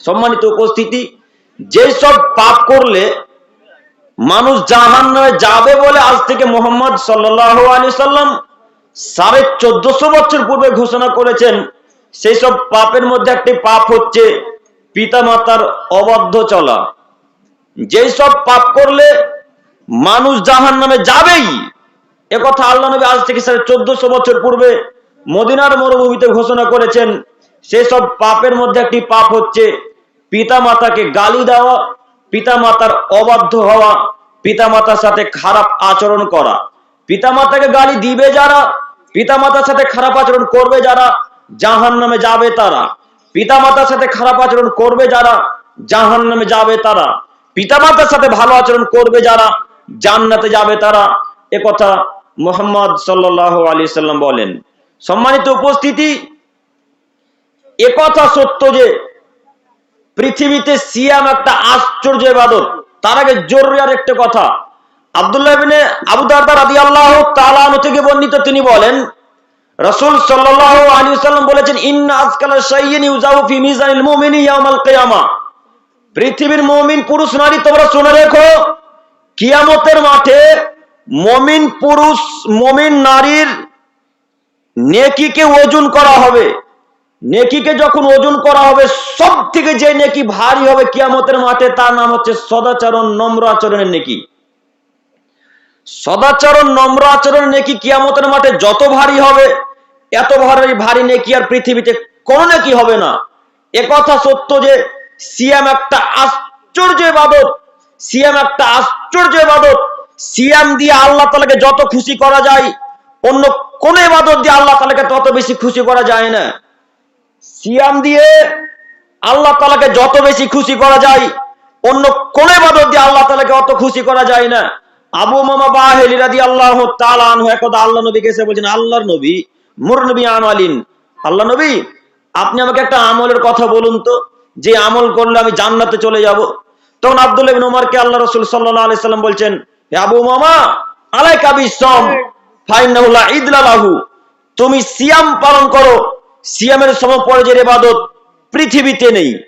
সম্মানিত উপস্থিতি যেসব পাপ করলে মানুষ জাহান যাবে বলে আজ থেকে মোহাম্মদ সাল্লাহ আলী সাল্লাম সাড়ে চোদ্দশো বছর পূর্বে ঘোষণা করেছেন, সেই সব পাপের মধ্যে একটি পাপ হচ্ছে পিতামাতার অবাধ্য চলা। যেই সব পাপ করলে মানুষ জাহান নামে যাবেই একথা আল্লাহ নবী আজ থেকে সাড়ে চোদ্দশো বছর পূর্বে মদিনার মরুভূমিতে ঘোষণা করেছেন সেসব পাপের মধ্যে একটি পাপ হচ্ছে পিতা মাতাকে গালি দেওয়া পিতা মাতার অবাধ্য হওয়া পিতা মাতার সাথে খারাপ আচরণ করা। পিতা মাতাকে গালি দিবে যারা পিতা মাতার সাথে খারাপ আচরণ করবে যারা জাহান নামে যাবে তারা। পিতা মাতার সাথে খারাপ আচরণ করবে যারা জাহান নামে যাবে তারা। পিতা মাতার সাথে ভালো আচরণ করবে যারা, জান্নাতে যাবে তারা। একথা মোহাম্মদ সাল্লাহ আলী সাল্লাম বলেন। সম্মানিত উপস্থিতি একথা সত্য যে পৃথিবীতে সিয়াম একটা আশ্চর্য ইবাদত। তার আগে জরুরি আর একটা কথা। আব্দুল্লাহ ইবনে আবু দারদা রাদিয়াল্লাহু তাআলা আনহু থেকে বর্ণিত তিনি বলেন, রাসূল সাল্লাল্লাহু আলাইহি ওয়াসাল্লাম বলেছেন, ইন্না আজকালা ফি মিজানিল মুমিনি ইয়াউমাল কিয়ামা। পৃথিবীর মুমিন, পুরুষ, নারী, তোমরা শুনে রেখো, কিয়ামতের মাঠে মমিন, পুরুষ, মমিন, নারীর নেকিকে ওজন করা হবে। নেকিকে যখন ওজন করা হবে সব থেকে যে নেকি ভারী হবে কিয়ামতের মাঠে, তার নাম হচ্ছে সদাচরণ নম্র আচরণের নেকি। সদাচরণ নম্র আচরণের নেকি কিয়ামতের মাঠে যত ভারী হবে, এত ভারী ভারী নেকি আর পৃথিবীতে কোনো নেকি হবে না। একথা সত্য যে, সিয়াম একটা আশ্চর্য ইবাদত, সিয়াম একটা আশ্চর্য ইবাদত। সিয়াম দিয়ে আল্লাহ তালাকে যত খুশি করা যায়, অন্য কোন ইবাদত দিয়ে আল্লাহ তালাকে তত বেশি খুশি করা যায় না। সিয়াম দিয়ে আল্লাহ তালাকে যত বেশি খুশি করা যায়, অন্য কোন ইবাদত দিয়ে আল্লাহ তালাকে অত খুশি করা যায় না। আবু মামা বাহেলি রাদি আল্লাহ তালান একদা আল্লাহ নবীকে এসে বলছেন, আল্লাহর নবী, মুর নবী আমালিন। আল্লাহ নবী, আপনি আমাকে একটা আমলের কথা বলুন তো। যে আমল করলে আমি জান্নাতে চলে যাব। তখন আব্দুল ইবিন আল্লাহ রসুল সাল্লাহ আলি সাল্লাম বলছেন আবু মামা আলাই কাবিসম ফাইনাহুল্লাহ ইদলালাহু তুমি সিয়াম পালন করো সিয়ামের সম পর্যায়ের ইবাদত পৃথিবীতে নেই।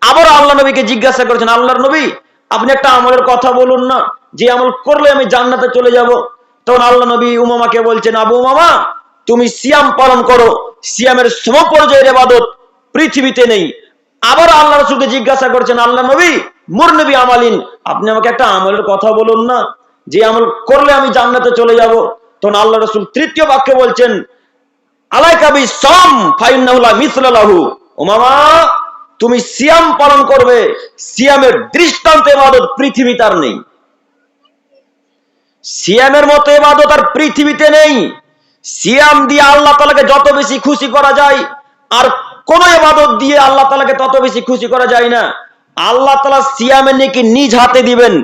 আবার আল্লাহ নবীকে জিজ্ঞাসা করেছেন, আল্লাহর নবী, আপনি একটা আমলের কথা বলুন না। যে আমল করলে আমি জান্নাতে চলে যাব। তখন আল্লাহ নবী উমামাকে বলছেন, আবু মামা তুমি সিয়াম পালন করো। সিয়ামের সম পর্যায়ের ইবাদত পৃথিবীতে নেই। আবার আল্লাহ রসুলকে জিজ্ঞাসা করছেন, আল্লাহ নবী, মুর নবী আমালিন, আপনি আমাকে একটা আমলের কথা বলুন না। যে আমল করলে আমি জান্নাতে চলে যাব। তখন আল্লাহ রসুল তৃতীয় বাক্যে বলছেন তুমি সিয়াম পালন করবে, সিয়ামের দৃষ্টান্ত এবাদত পৃথিবী তার নেই। সিয়ামের মতো এবাদত আর পৃথিবীতে নেই। সিয়াম দিয়ে আল্লাহ তালাকে যত বেশি খুশি করা যায়, আর কোন এবাদত দিয়ে আল্লাহ তালাকে তত বেশি খুশি করা যায় না। আল্লাহ তালা সিয়ামের নেকি নিজ হাতে দিবেন,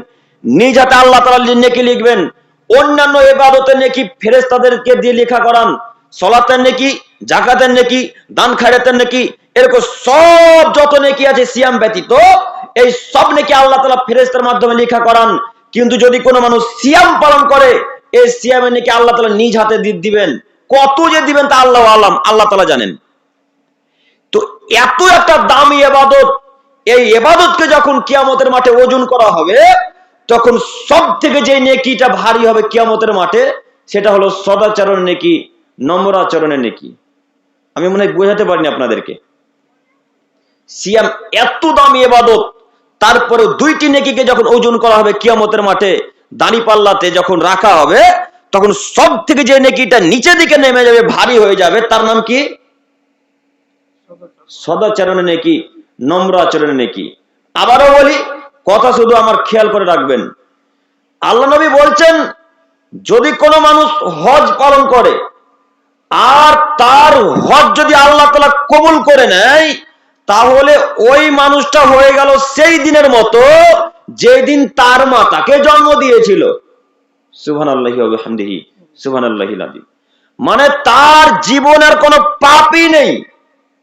নিজ হাতে আল্লাহ তালা নেকি লিখবেন, অন্যান্য এবাদতের নেকি ফেরেস্তাদেরকে দিয়ে লেখা করান। সলাতের নেকি, জাকাতের নেকি, দান খায়রাতের নেকি, এরকম সব যত নেকি আছে সিয়াম ব্যতীত, এই সব নেকি আল্লাহ তালা ফেরেস্তার মাধ্যমে লেখা করান। কিন্তু যদি কোনো মানুষ সিয়াম পালন করে, এই সিয়ামের নেকি আল্লাহ তালা নিজ হাতে দিবেন। কত যে দিবেন তা আল্লাহ আল্লাহ আল্লাহ তালা জানেন। তো এত একটা দামি এবাদত, এই এবাদতকে যখন কিয়ামতের মাঠে ওজন করা হবে, তখন সব থেকে যে নেকিটা ভারী হবে কিয়ামতের মাঠে, সেটা হলো সদাচরণ নেকি। নম্র আচরণের নেকি। আমি মনে হয় বোঝাতে পারিনি আপনাদেরকে। সিয়াম এত দামি এবাদত তারপরে দুইটি নেকিকে যখন ওজন করা হবে কিয়ামতের মাঠে দাড়ি পাল্লাতে যখন রাখা হবে, তখন সব থেকে যে নেকিটা নিচের দিকে নেমে যাবে, ভারী হয়ে যাবে, তার নাম কি? সদাচরণে নেকি, নম্র আচরণে নেকি। আবারও বলি, কথা শুধু আমার খেয়াল করে রাখবেন। আল্লাহ নবী বলছেন, যদি কোনো মানুষ হজ পালন করে আর তার হজ যদি আল্লাহ তালা কবুল করে নেয়, তাহলে ওই মানুষটা হয়ে গেল সেই দিনের মতো যেই দিন তার মা তাকে জন্ম দিয়েছিল। সুবহান আল্লাহি সুবহান আল্লাহি মানে তার জীবনের কোনো পাপই নেই।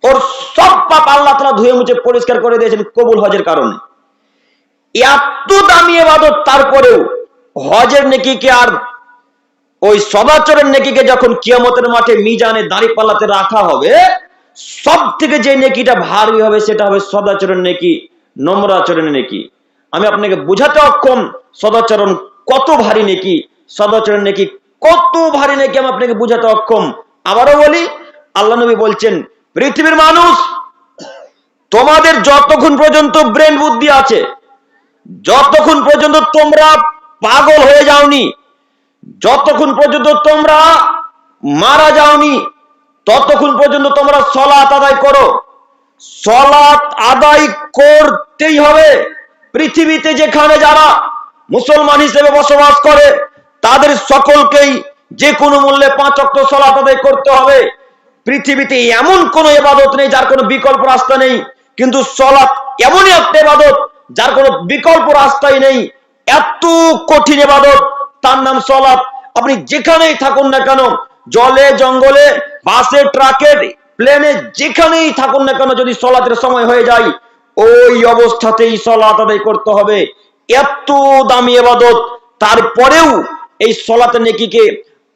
ওর সব পাপ আল্লাহ তালা ধুয়ে মুছে পরিষ্কার করে দিয়েছেন কবুল হজের কারণে। এত দামি এবাদত, তারপরেও হজের নেকিকে আর ওই সদাচরের নেকিকে যখন কিয়ামতের মাঠে মিজানে দাঁড়ি পাল্লাতে রাখা হবে সব থেকে যে নেকিটা ভারী হবে সেটা হবে সদাচরণ নেকি নম্র নেকি। আমি আপনাকে বোঝাতে অক্ষম, সদাচরণ কত ভারী নেকি, সদাচরণ নেকি কত ভারী নেকি আমি আপনাকে বোঝাতে অক্ষম। আবারও বলি, আল্লাহ নবী বলছেন, পৃথিবীর মানুষ, তোমাদের যতক্ষণ পর্যন্ত ব্রেন বুদ্ধি আছে, যতক্ষণ পর্যন্ত তোমরা পাগল হয়ে যাওনি যতক্ষণ পর্যন্ত তোমরা মারা যাওনি, ততক্ষণ পর্যন্ত তোমরা সলাত আদায় করো। সলাত আদায় করতেই হবে। পৃথিবীতে যেখানে যারা মুসলমান হিসেবে বসবাস করে, তাদের সকলকেই যে কোনো মূল্যে পাঁচ অক্ট সলাত আদায় করতে হবে। পৃথিবীতে এমন কোন এবাদত নেই যার কোনো বিকল্প রাস্তা নেই, কিন্তু সলাৎ এমনই একটা এবাদত যার কোনো বিকল্প রাস্তাই নেই। এত কঠিন এবাদত তার নাম সলাৎ। আপনি যেখানেই থাকুন না কেন, জলে, জঙ্গলে, বাসে, ট্রাকে, প্লেনে, যেখানেই থাকুন না কেন, যদি সলাতের সময় হয়ে যায়, ওই অবস্থাতেই সলাত আদায় করতে হবে। এত দামি এবাদত। তারপরেও এই সলাতের নেকিকে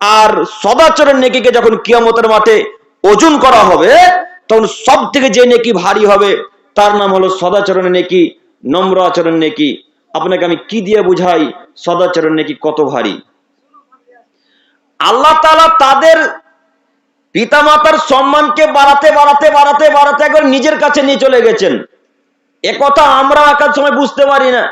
আর সদাচরণ নেকিকে যখন কিয়ামতের মাঠে ওজন করা হবে, তখন সব থেকে যে নেকি ভারী হবে, তার নাম হলো সদাচরণ নেকি, নম্র আচরণ নেকি। আপনাকে আমি কি দিয়ে বুঝাই? সদাচরণ নেকি কত ভারী? আল্লাহ তাদের পিতামাতার সম্মানকে বাড়াতে বাড়াতে বাড়াতে বাড়াতে একবার নিজের কাছে নিয়ে চলে গেছেন। কথা আমরা একার সময় বুঝতে পারি না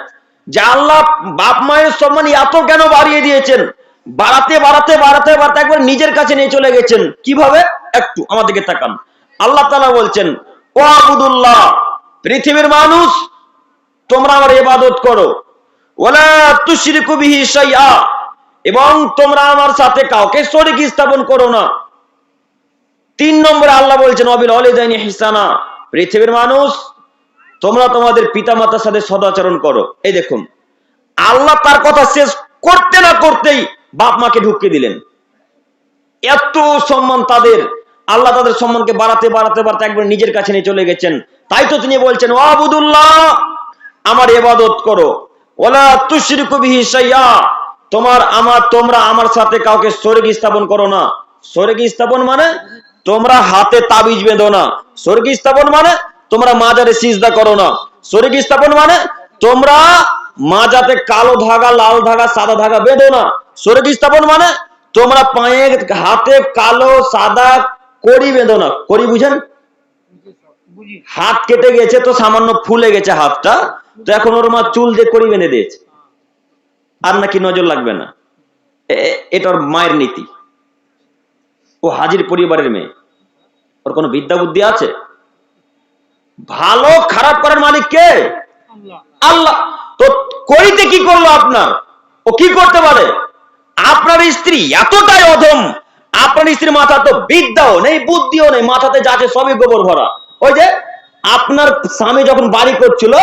যে আল্লাহ বাপ মায়ের সম্মান এত কেন বাড়িয়ে দিয়েছেন? বাড়াতে বাড়াতে বাড়াতে বাড়াতে একবার নিজের কাছে নিয়ে চলে গেছেন। কীভাবে? একটু আমাদেরকে তাকান। আল্লাহ তাআলা বলছেন ও আবুদুল্লাহ, পৃথিবীর মানুষ, তোমরা আমার ইবাদত করো। এবং তোমরা আমার সাথে কাউকে শরীক স্থাপন করো না। তিন নম্বরে আল্লাহ বলছেন, অবিল হিসানা। পৃথিবীর মানুষ, তোমরা তোমাদের পিতামাতার সাথে সদাচরণ করো। এই দেখুন, আল্লাহ তার কথা শেষ করতে না করতেই বাপ মাকে ঢুকিয়ে দিলেন। এত সম্মান তাদের। আল্লাহ তাদের সম্মানকে বাড়াতে বাড়াতে বাড়াতে একবার নিজের কাছে নিয়ে চলে গেছেন। তাই তো তিনি বলছেন আবুদুল্লাহ, আমার এবাদত করো। ওলা তুশরিকু বিহি শাইয়া তোমার আমার তোমরা আমার সাথে কাউকে শরীক স্থাপন করো না। শরীক স্থাপন মানে তোমরা হাতে তাবিজ বেঁধো না। শরীক স্থাপন মানে তোমরা মাজারে সিজদা করো না। শরীক স্থাপন মানে তোমরা মাজাতে কালো ধাগা লাল ধাগা সাদা ধাগা বেঁধো না। শরীক স্থাপন মানে তোমরা পায়ে হাতে কালো সাদা কড়ি বেঁধো না। কড়ি বুঝেন? হাত কেটে গেছে তো সামান্য ফুলে গেছে হাতটা। তো এখন ওর মা চুল দিয়ে কড়ি বেঁধে দিয়েছে। আর নাকি নজর লাগবে না। এ- এটা ওর মায়ের নীতি। ও হাজির পরিবারের মেয়ে। ওর কোনো বিদ্যা বুদ্ধি আছে? ভালো খারাপ করার মালিক কে? আল্লাহ। তো করিতে কি করল আপনার? ও কি করতে পারে? আপনার স্ত্রী এতটাই অধম। আপনার স্ত্রীর মাথা তো বিদ্যাও নেই, বুদ্ধিও নেই। মাথাতে যা আছে সবই গোবর ভরা। ওই যে আপনার স্বামী যখন বাড়ি করছিল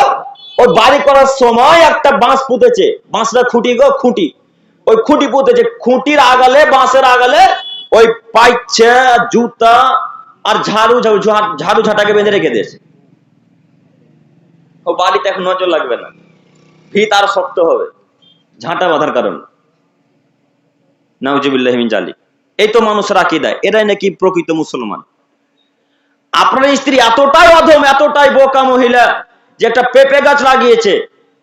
ওই বাড়ি করার সময় একটা বাঁশ পুঁতেছে। বাঁশটা খুঁটি গো, খুঁটি। ওই খুঁটি পুঁতেছে। খুঁটির আগালে, বাঁশের আগালে ওই পাইছে জুতা আর ঝাড়ু ঝাড়ু ঝাঁটাকে বেঁধে রেখে দিয়েছে। ও বাড়িতে এখন নজর লাগবে না। ভিত আর শক্ত হবে। ঝাঁটা বাঁধার কারণে। নাউজিবুল্লাহমিন জালি এই তো মানুষের আকিদায়। এরাই নাকি প্রকৃত মুসলমান। আপনার স্ত্রী এতটাই অধম, এতটাই বোকা মহিলা যে একটা পেঁপে গাছ লাগিয়েছে।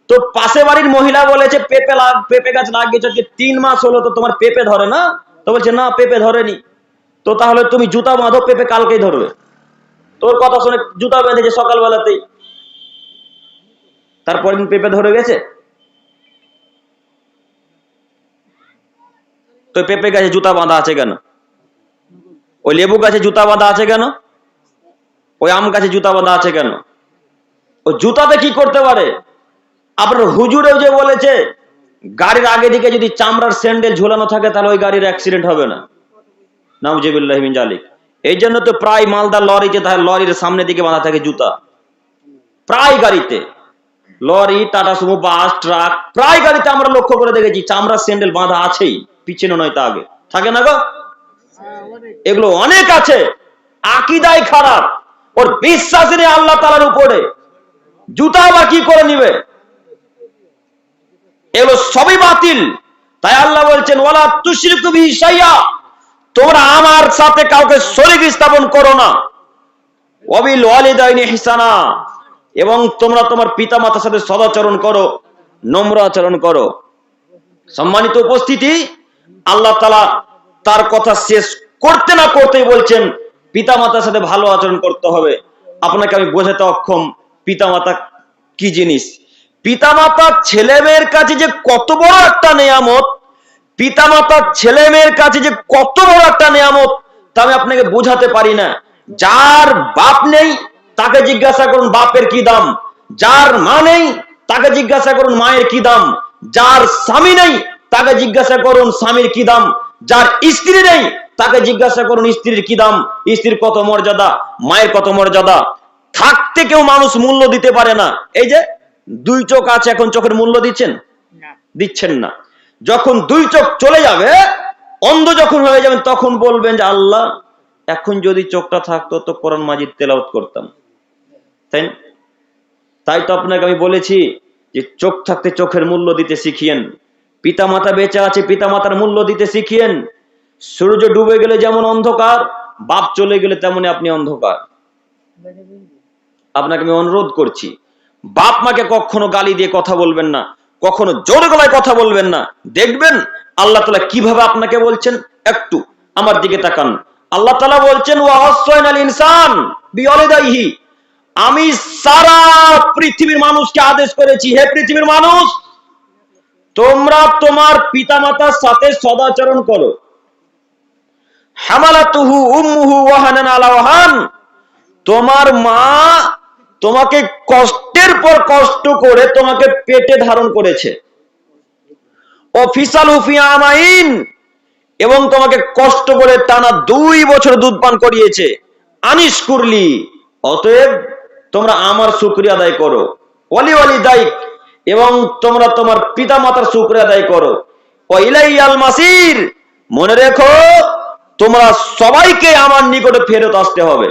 তো পাশে বাড়ির মহিলা বলেছে, পেঁপে পেঁপে গাছ লাগিয়েছে, আজকে তিন মাস হলো তো তোমার পেঁপে ধরে না? তো বলছে, না, পেঁপে ধরেনি। তো তাহলে তুমি জুতা বাঁধো, পেঁপে কালকেই ধরবে। তোর কথা শুনে জুতা বেঁধেছে সকালবেলাতেই। তারপর দিন পেঁপে ধরে গেছে? তো পেঁপে গাছে জুতা বাঁধা আছে কেন? ওই লেবু গাছে জুতা বাঁধা আছে কেন? ওই আম গাছে জুতা বাঁধা আছে কেন? ও জুতাতে কি করতে পারে? আপনার হুজুরেও যে বলেছে, গাড়ির আগে দিকে যদি চামড়ার স্যান্ডেল ঝোলানো থাকে, তাহলে ওই গাড়ির অ্যাক্সিডেন্ট হবে না। নাউজিবুল্লাহ মিন জালিক। এই জন্য তো প্রায় লরিতে লরির সামনে দিকে বাঁধা থাকে জুতা। প্রায় গাড়িতে। Lorry, Tata Sumo, bus, truck, প্রায় গাড়িতে আমরা লক্ষ্য করে দেখেছি, চামড়ার স্যান্ডেল বাঁধা আছেই। পিছনে নয় তা আগে। থাকে না গো? এগুলো অনেক আছে। আকিদাই খারাপ। ওর বিশ্বাস নেই আল্লাহ তালার উপরে। জুতা আবার কি করে নিবে? এগুলো সবই বাতিল। তাই আল্লাহ বলছেন ওলা তুশরিকু বিহি শাইয়া। তোমরা আমার সাথে কাউকে শরীক স্থাপন করো না। অবিল ওয়ালিদাইনি হিসানা এবং তোমরা তোমার পিতা মাতার সাথে সদাচরণ করো, নম্র আচরণ করো। সম্মানিত উপস্থিতি, আল্লাহ তালা তার কথা শেষ করতে না করতেই বলছেন পিতা মাতার সাথে ভালো আচরণ করতে হবে। আপনাকে আমি বোঝাতে অক্ষম। পিতা মাতা কি জিনিস? পিতা মাতা ছেলে মেয়ের কাছে যে কত বড় একটা নেয়ামত পিতা মাতা ছেলে মেয়ের কাছে যে কত বড় একটা নেয়ামত, তা আমি আপনাকে বোঝাতে পারি না। যার বাপ নেই, তাকে জিজ্ঞাসা করুন, বাপের কি দাম? যার মা নেই, তাকে জিজ্ঞাসা করুন, মায়ের কি দাম? যার স্বামী নেই, তাকে জিজ্ঞাসা করুন, স্বামীর কি দাম? যার স্ত্রী নেই, তাকে জিজ্ঞাসা করুন, স্ত্রীর কি দাম? স্ত্রীর কত মর্যাদা? মায়ের কত মর্যাদা? থাকতে কেউ মানুষ মূল্য দিতে পারে না। এই যে দুই চোখ আছে এখন চোখের মূল্য দিচ্ছেন? দিচ্ছেন না। যখন দুই চোখ চলে যাবে অন্ধ যখন হয়ে যাবেন তখন বলবেন যে আল্লাহ এখন যদি চোখটা থাকতো তো কোরআন মাজিদ তেলাওয়াত করতাম। তাই না? তাই তো আপনাকে আমি বলেছি যে চোখ থাকতে চোখের মূল্য দিতে শিখিয়েন। পিতা মাতা বেঁচে আছে পিতা মাতার মূল্য দিতে শিখিয়েন। সূর্য ডুবে গেলে যেমন অন্ধকার বাপ চলে গেলে তেমনি আপনি অন্ধকার। আপনাকে আমি অনুরোধ করছি, বাপ মাকে কখনো গালি দিয়ে কথা বলবেন না, কখনো জোরে গলায় কথা বলবেন না। দেখবেন আল্লাহ তালা কীভাবে আপনাকে বলছেন? একটু আমার দিকে তাকান। আল্লাহ তালা বলছেন ও আল ইনসান বিয়লেদাইহি আমি সারা পৃথিবীর মানুষকে আদেশ করেছি, হে পৃথিবীর মানুষ, তোমরা তোমার পিতামাতার সাথে সদাচরণ করো। হামালাতুহু উম্মুহু ওয়াহানান আলা ওয়াহান তোমার মা তোমাকে কষ্টের পর কষ্ট করে তোমাকে পেটে ধারণ করেছে। অফিসাল হুফিয়া আমাইন, এবং তোমাকে কষ্ট করে টানা দুই বছর দুধ পান করিয়েছে। আনিস করলি, অতএব তোমরা আমার শুক্রিয়া আদায় করো। অলি অলি দায়িক এবং তোমরা তোমার পিতা মাতার শুক্রিয়া আদায় করো। ইলাই আল মাসির, মনে রেখো, তোমরা সবাইকে আমার নিকটে ফেরত আসতে হবে।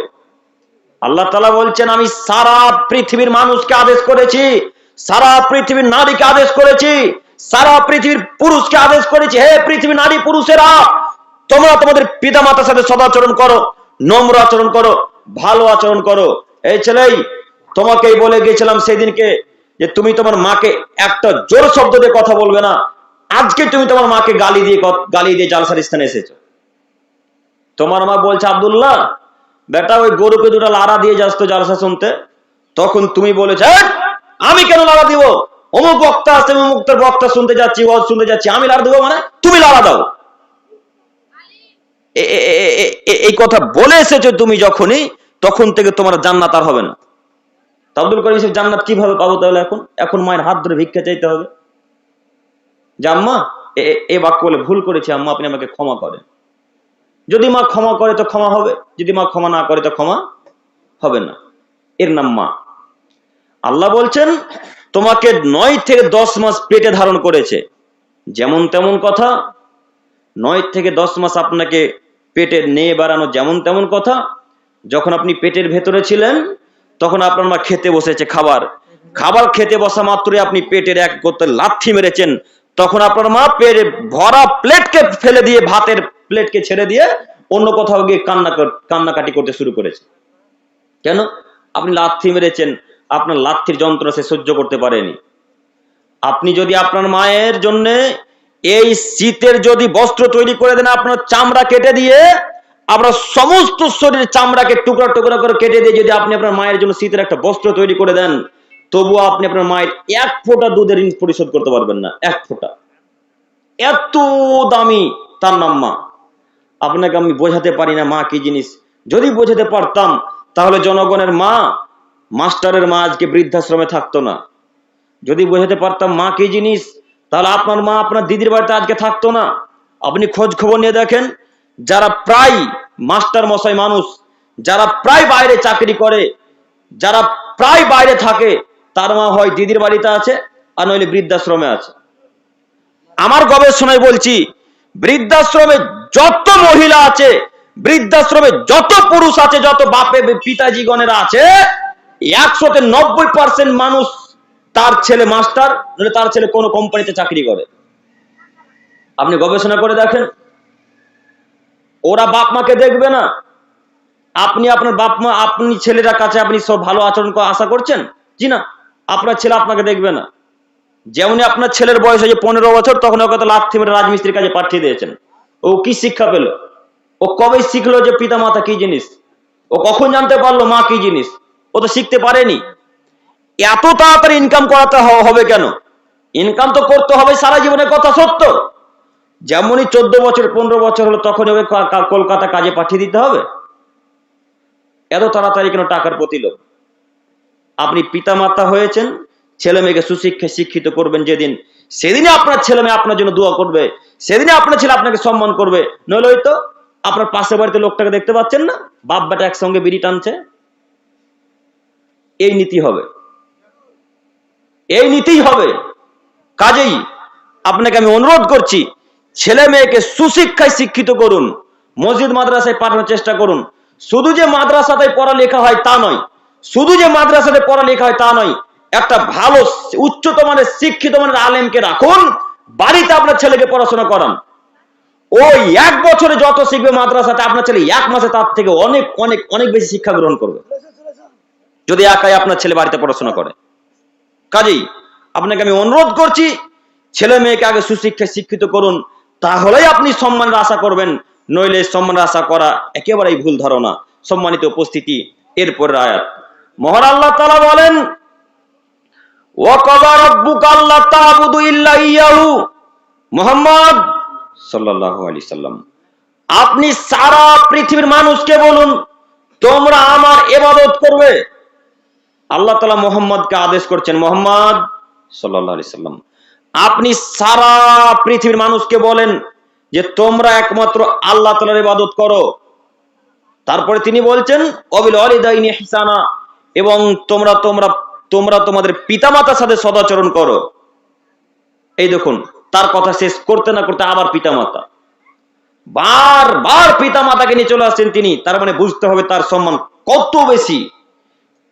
আল্লাহ তালা বলছেন, আমি সারা পৃথিবীর মানুষকে আদেশ করেছি, সারা পৃথিবীর নারীকে আদেশ করেছি, সারা পৃথিবীর পুরুষকে আদেশ করেছি। হে পৃথিবীর নারী পুরুষেরা, তোমরা তোমাদের পিতা মাতার সাথে সদাচরণ করো, নম্র আচরণ করো, ভালো আচরণ করো। এই ছেলেই, তোমাকেই বলে গেছিলাম সেদিনকে যে তুমি তোমার মাকে একটা জোর শব্দ দিয়ে কথা বলবে না। আজকে তুমি তোমার মাকে গালি দিয়ে গালি দিয়ে জালসার স্থানে এসেছ। তোমার মা বলছে, আব্দুল্লাহ বেটা ওই গরুকে দুটো লাড়া দিয়ে যাস তো জালসা শুনতে। তখন তুমি বলেছে "এই, আমি কেন লাড়া দিব? অমুক বক্তা আছে আমি অমুকটার বক্তা শুনতে যাচ্ছি ওয়াজ শুনতে যাচ্ছি আমি লাড়া দেবো মানে তুমি লাড়া দাও। এই কথা বলে এসেছ তুমি যখনই তখন থেকে তোমার জান্নাত আর হবে না। আব্দুল করিম সাহেব জান্নাত কীভাবে পাবো তাহলে এখন? এখন মায়ের হাত ধরে ভিক্ষা চাইতে হবে। যে আম্মা এ বাক্য বলে ভুল করেছি আম্মা আপনি আমাকে ক্ষমা করেন। যদি মা ক্ষমা করে তো ক্ষমা হবে, যদি মা ক্ষমা না করে তো ক্ষমা হবে না। এর নাম মা। আল্লাহ বলছেন, তোমাকে নয় থেকে দশ মাস পেটে ধারণ করেছে। যেমন তেমন কথা, নয় থেকে দশ মাস আপনাকে পেটে নিয়ে বেড়ানো যেমন তেমন কথা, যখন আপনি পেটের ভেতরে ছিলেন, তখন আপনার মা খেতে বসেছে খাবার। খাবার খেতে বসা মাত্রই আপনি পেটের এক করতে লাথি মেরেছেন, তখন আপনার মা পেটে ভরা প্লেটকে ফেলে দিয়ে ভাতের প্লেটকে ছেড়ে দিয়ে অন্য কোথাও গিয়ে কান্না কান্নাকাটি করতে শুরু করেছে। কেন? আপনি লাথি মেরেছেন, আপনার লাথির যন্ত্রণা সে সহ্য করতে পারেনি। আপনি যদি আপনার মায়ের জন্য এই শীতের যদি বস্ত্র তৈরি করে দেন, আপনার চামড়া কেটে দিয়ে, আপনার সমস্ত শরীরের চামড়াকে টুকরা টুকরা করে কেটে দিয়ে যদি আপনি আপনার মায়ের জন্য শীতের একটা বস্ত্র তৈরি করে দেন, তবুও আপনি আপনার মায়ের এক ফোঁটা দুধের ঋণ পরিশোধ করতে পারবেন না, এক ফোঁটা। এত দামি তার নাম মা আপনাকে আমি বোঝাতে পারি না মা কি জিনিস। যদি বোঝাতে পারতাম, তাহলে জনগণের মা, মাস্টারের মা আজকে বৃদ্ধাশ্রমে থাকতো না। যদি বোঝাতে পারতাম মা কি জিনিস, তাহলে আপনার মা আপনার দিদির বাড়িতে আজকে থাকতো না। আপনি খোঁজ খবর নিয়ে দেখেন, যারা প্রায় মাস্টার মশাই মানুষ, যারা প্রায় বাইরে চাকরি করে, যারা প্রায় বাইরে থাকে, তার মা হয় দিদির বাড়িতে আছে আর নইলে বৃদ্ধাশ্রমে আছে। আমার গবেষণায় বলছি বৃদ্ধাশ্রমে যত মহিলা আছে, বৃদ্ধাশ্রমে যত পুরুষ আছে, যত বাপে পিতাজিগণেরা আছে, একশোতে নব্বই পার্সেন্ট মানুষ তার ছেলে মাস্টার তার ছেলে কোনো কোম্পানিতে চাকরি করে। আপনি গবেষণা করে দেখেন, ওরা বাপ মাকে দেখবে না। আপনি আপনার বাপ মা, আপনি ছেলেরা কাছে আপনি সব ভালো আচরণ আশা করছেন? জি না, আপনার ছেলে আপনাকে দেখবে না। যেমনই আপনার ছেলের বয়স হয়েছে পনেরো বছর, তখন ওকে তো লাথি মেরে রাজমিস্ত্রির কাছে পাঠিয়ে দিয়েছেন। ও কি শিক্ষা পেল? ও কবে শিখলো যে পিতা মাতা কি জিনিস? ও কখন জানতে পারল মা কি জিনিস? ও তো শিখতে পারেনি। এত তাড়াতাড়ি ইনকাম করাতে হবে কেন? ইনকাম তো করতে হবে সারা জীবনের কথা সত্য। যেমনই চোদ্দ বছর, পনেরো বছর হলো তখন ওকে কলকাতা কাজে পাঠিয়ে দিতে হবে। এত তাড়াতাড়ি কেন টাকার প্রতিলোভ? আপনি পিতামাতা হয়েছেন ছেলে মেয়েকে সুশিক্ষায় শিক্ষিত করবেন যেদিন সেদিনে আপনার ছেলে মেয়ে আপনার জন্য দোয়া করবে সেদিনে আপনার ছেলে আপনাকে সম্মান করবে। নইলে হয়তো আপনার পাশের বাড়িতে লোকটাকে দেখতে পাচ্ছেন না বাপ বেটা একসঙ্গে বিড়ি টানছে। এই নীতি হবে। এই নীতিই হবে। কাজেই আপনাকে আমি অনুরোধ করছি, ছেলে মেয়েকে সুশিক্ষায় শিক্ষিত করুন, মসজিদ মাদ্রাসায় পাঠানোর চেষ্টা করুন। শুধু যে মাদ্রাসাতে পড়ালেখা হয় তা নয়, শুধু যে মাদ্রাসাতে পড়ালেখা হয় তা নয় একটা ভালো উচ্চত মানের শিক্ষিত মানের আলেমকে রাখুন। বাড়িতে আপনার ছেলেকে পড়াশোনা করান। ওই এক বছরে যত শিখবে মাদ্রাসাতে, আপনার ছেলে এক মাসে তার থেকে অনেক অনেক অনেক বেশি শিক্ষা গ্রহণ করবে। যদি একাই আপনার ছেলে বাড়িতে পড়াশোনা করে। কাজেই আপনাকে আমি অনুরোধ করছি, ছেলে মেয়েকে আগে সুশিক্ষায় শিক্ষিত করুন, তাহলেই আপনি সম্মানের আশা করবেন। নইলে সম্মানের আশা করা একেবারেই ভুল ধারণা। সম্মানিত উপস্থিতি এরপর আয়াত। মহান আল্লাহ তালা বলেন আপনি সারা পৃথিবীর মানুষকে বলুন, তোমরা আমার ইবাদত করবে। আল্লাহ তালা মোহাম্মদকে আদেশ করছেন, মোহাম্মদ সাল্লাহ সাল্লাম। আপনি সারা পৃথিবীর মানুষকে বলেন যে, তোমরা একমাত্র আল্লাহ তালার ইবাদত করো। তারপরে তিনি বলছেন অবিল অলিদাইনি হিসানা এবং তোমরা তোমরা তোমরা তোমাদের পিতামাতার সাথে সদাচরণ করো। এই দেখুন, তার কথা শেষ করতে না করতে আবার পিতামাতা। বার বার পিতামাতাকে নিয়ে চলে আসছেন তিনি, তার মানে বুঝতে হবে তার সম্মান কত বেশি।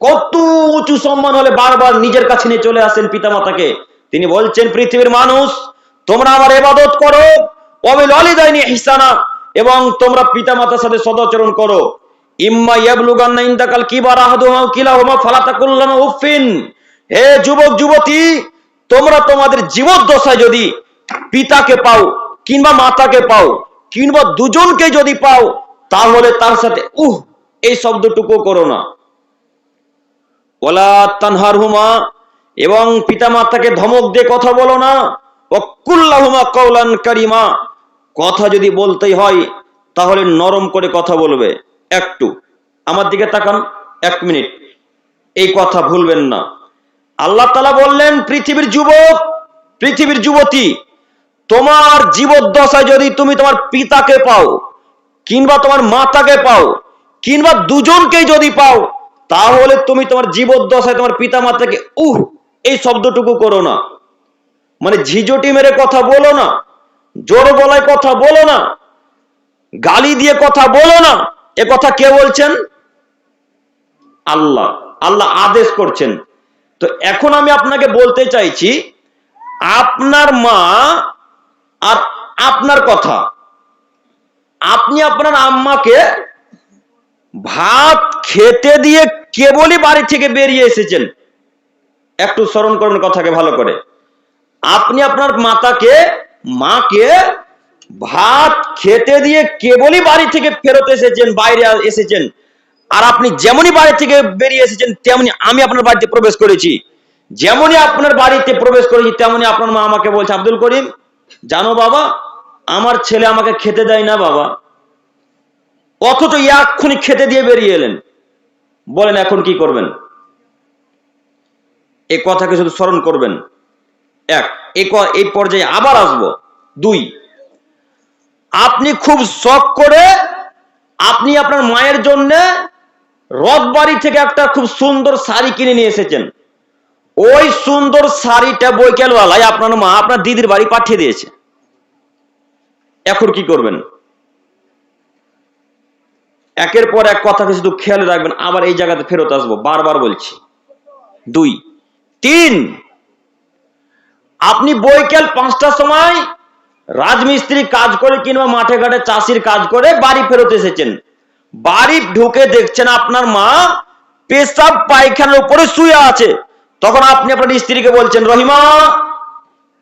কত উঁচু সম্মান হলে বারবার নিজের কাছে নিয়ে চলে আসেন পিতামাতাকে। তিনি বলছেন, পৃথিবীর মানুষ, তোমরা আমার এবাদত করো অবিল অলিদাইনি হিসানা এবং তোমরা পিতামাতার সাথে সদাচরণ করো। ইম্মা ইয়াবলুগান্না ইনতাকাল কিবার আহাদুহুমা আও কিলাহুমা ফালা তাকুল্লামা উফিন হে যুবক, যুবতী, তোমরা তোমাদের জীবদ্দশায় যদি পিতাকে পাও কিংবা মাতাকে পাও কিংবা দুজনকে যদি পাও, তাহলে তার সাথে উহ, এই শব্দটুকু করো না। ওলা তানহার হুমা এবং পিতামাতাকে ধমক দিয়ে কথা বলো না। অকুল্লাহুমা কৌলান কারিমা, কথা যদি বলতেই হয়, তাহলে নরম করে কথা বলবে। একটু। আমার দিকে তাকান এক মিনিট। এই কথা ভুলবেন না। আল্লাহ তালা বললেন, পৃথিবীর যুবক, পৃথিবীর যুবতী, তোমার জীবদ্দশায় যদি তুমি তোমার পিতাকে পাও, কিংবা তোমার মাতাকে পাও, কিংবা দুজনকেই যদি পাও, তাহলে তুমি তোমার জীবদ্দশায় তোমার পিতা মাতাকে উহ, এই শব্দটুকু করো না। মানে ঝিঝটি মেরে কথা বলো না, জোর গলায় কথা বলো না, গালি দিয়ে কথা বলো না। এ কথা কে বলছেন? আল্লাহ। আল্লাহ আদেশ করছেন। তো এখন আমি আপনাকে বলতে চাইছি, আপনার মা আর আপনার কথা। আপনি আপনার আম্মাকে ভাত খেতে দিয়ে কেবলই বাড়ি থেকে বেরিয়ে এসেছেন। একটু স্মরণ করুন কথাকে ভালো করে। আপনি আপনার মাতাকে, মাকে ভাত খেতে দিয়ে কেবলই বাড়ি থেকে ফেরত এসেছেন, বাইরে এসেছেন। আর আপনি যেমনই বাড়ি থেকে বেরিয়ে এসেছেন, তেমনি আমি আপনার বাড়িতে প্রবেশ করেছি। যেমনই আপনার বাড়িতে প্রবেশ করেছি, তেমনি আপনার মা আমাকে বলছে, আব্দুল করিম, জানো বাবা, আমার ছেলে আমাকে খেতে দেয় না বাবা। অথচ এক্ষুনি খেতে দিয়ে বেরিয়ে এলেন। বলেন, এখন কি করবেন? এই কথাকে শুধু স্মরণ করবেন। এক এই পর্যায়ে আবার আসব। দুই আপনি খুব শখ করে আপনি আপনার মায়ের জন্য রথবাড়ি থেকে একটা খুব সুন্দর শাড়ি কিনে নিয়ে এসেছেন। ওই সুন্দর শাড়িটা বৈকালওয়ালায় আপনার মা আপনার দিদির বাড়ি পাঠিয়ে দিয়েছে। এখন কি করবেন? একের পর এক কথাকে শুধু খেয়াল রাখবেন, আবার এই জায়গাতে ফেরত আসব। বারবার বলছি। দুই। তিন। আপনি বৈকাল পাঁচটার সময় রাজমিস্ত্রি কাজ করে কিংবা মাঠে ঘাটে চাষির কাজ করে বাড়ি ফেরত এসেছেন। বাড়ি ঢুকে দেখছেন আপনার মা পেশাব পায়খানার উপরে শুয়ে আছে। তখন আপনি আপনার স্ত্রীকে বলছেন, রহিমা,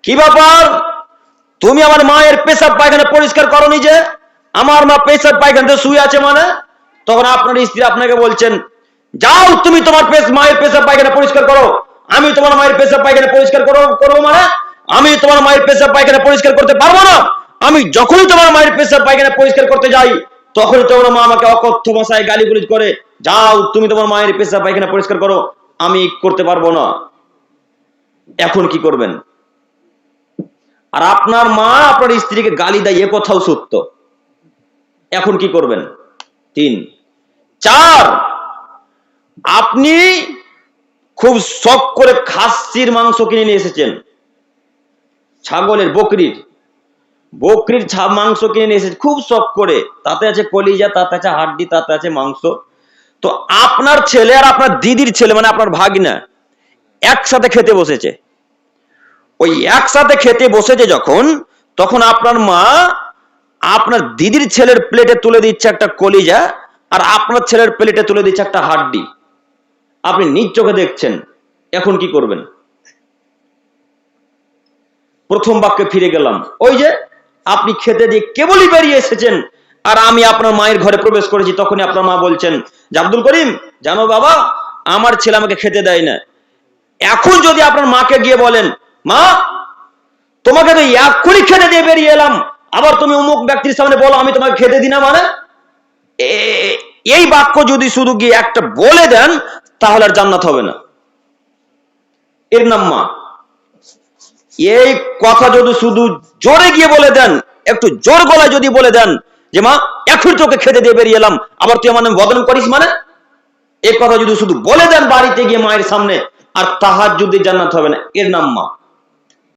কি ব্যাপার? তুমি আমার মায়ের পেশাব পায়খানা পরিষ্কার করনি যে? আমার মা পেশাব পায়খানাতে শুয়ে আছে মানে? তখন আপনার স্ত্রী আপনাকে বলছেন, যাও তুমি তোমার মায়ের পেশাব পায়খানা পরিষ্কার করো। আমি তোমার মায়ের পেশাব পায়খানা পরিষ্কার করো, করব মানে? আমি তোমার মায়ের পেশাব পায়খানা পরিষ্কার করতে পারব না। আমি যখনই তোমার মায়ের পেশাব পায়খানা পরিষ্কার করতে যাই, তখনই তোমার মা আমাকে অকথ্য ভাষায় গালি গুলিজ করে, যাও, তুমি তোমার মায়ের পেশাব পায়খানা পরিষ্কার করো, আমি করতে পারব না। এখন কি করবেন? আর আপনার মা আপনার স্ত্রীকে গালি দেয়, এ কথাও সত্য। এখন কি করবেন? তিন। চার, আপনি খুব শখ করে খাসির মাংস কিনে নিয়ে এসেছেন। ছাগলের বকরির। বকরির ছা- মাংস কিনে নিয়ে এসেছেন খুব শখ করে। তাতে আছে কলিজা, তাতে আছে হাড্ডি, তাতে আছে মাংস। তো আপনার ছেলে আর আপনার দিদির ছেলে মানে আপনার ভাগনা, একসাথে খেতে বসেছে। ওই একসাথে খেতে বসেছে যখন, তখন আপনার মা আপনার দিদির ছেলের প্লেটে তুলে দিচ্ছে একটা কলিজা, আর আপনার ছেলের প্লেটে তুলে দিচ্ছে একটা হাড্ডি। আপনি নিজ চোখে দেখছেন, এখন কি করবেন? প্রথম বাক্যে ফিরে গেলাম। ওই যে, আপনি খেতে দিয়ে কেবলই বেরিয়ে এসেছেন, আর আমি আপনার মায়ের ঘরে প্রবেশ করেছি, তখনই আপনার মা বলছেন, যে আব্দুল করিম, জানো বাবা, আমার ছেলে আমাকে খেতে দেয় না। এখন যদি আপনার মাকে গিয়ে বলেন, মা, তোমাকে তো এক্ষুনি খেতে দিয়ে বেরিয়ে এলাম, আবার তুমি অমুক ব্যক্তির সামনে বলো, আমি তোমাকে খেতে দিই না মানে? এই বাক্য যদি শুধু গিয়ে একটা বলে দেন, তাহলে আর জান্নাত হবে না। এর নাম মা। এই কথা যদি শুধু জোরে গিয়ে বলে দেন, একটু জোর গলায় যদি বলে দেন যে, মা, এখন তোকে খেতে দিয়ে বেরিয়ে এলাম, আবার তুই আমার নামে বদনাম করিস মানে? এই কথা যদি শুধু বলে দেন বাড়িতে গিয়ে মায়ের সামনে, আর তাহার যদি জান্নাত হবে না। এর নাম মা।